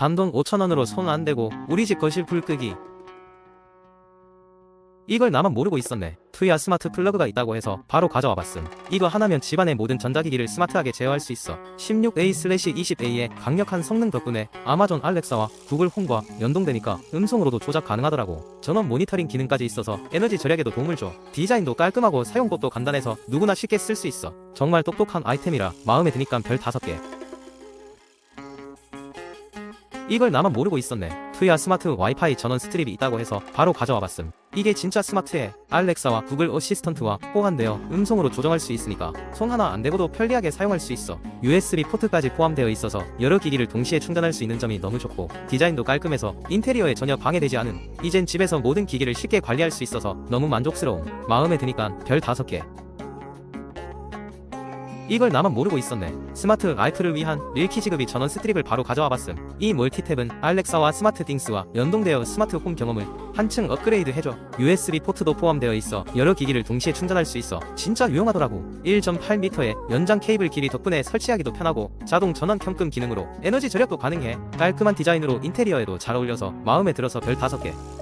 단돈 5천원으로 손 안 대고 우리 집 거실 불 끄기 이걸 나만 모르고 있었네. 투야 스마트 플러그가 있다고 해서 바로 가져와 봤음. 이거 하나면 집안의 모든 전자기기를 스마트하게 제어할 수 있어. 16A/20A의 강력한 성능 덕분에 아마존 알렉사와 구글 홈과 연동되니까 음성으로도 조작 가능하더라고. 전원 모니터링 기능까지 있어서 에너지 절약에도 도움을 줘. 디자인도 깔끔하고 사용법도 간단해서 누구나 쉽게 쓸 수 있어. 정말 똑똑한 아이템이라 마음에 드니까 별 5개. 이걸 나만 모르고 있었네. 투야 스마트 와이파이 전원 스트립이 있다고 해서 바로 가져와 봤음. 이게 진짜 스마트해. 알렉사와 구글 어시스턴트와 호환되어 음성으로 조정할 수 있으니까 손 하나 안 대고도 편리하게 사용할 수 있어. USB 포트까지 포함되어 있어서 여러 기기를 동시에 충전할 수 있는 점이 너무 좋고 디자인도 깔끔해서 인테리어에 전혀 방해되지 않은 이젠 집에서 모든 기기를 쉽게 관리할 수 있어서 너무 만족스러움. 마음에 드니까 별 5개. 이걸 나만 모르고 있었네. 스마트 라이프를 위한 릴키 지급이 전원 스트립을 바로 가져와 봤음. 이 멀티탭은 알렉사와 스마트 띵스와 연동되어 스마트 홈 경험을 한층 업그레이드 해줘. USB 포트도 포함되어 있어 여러 기기를 동시에 충전할 수 있어. 진짜 유용하더라고. 1.8m의 연장 케이블 길이 덕분에 설치하기도 편하고 자동 전원 켬금 기능으로 에너지 절약도 가능해. 깔끔한 디자인으로 인테리어에도 잘 어울려서 마음에 들어서 별 5개.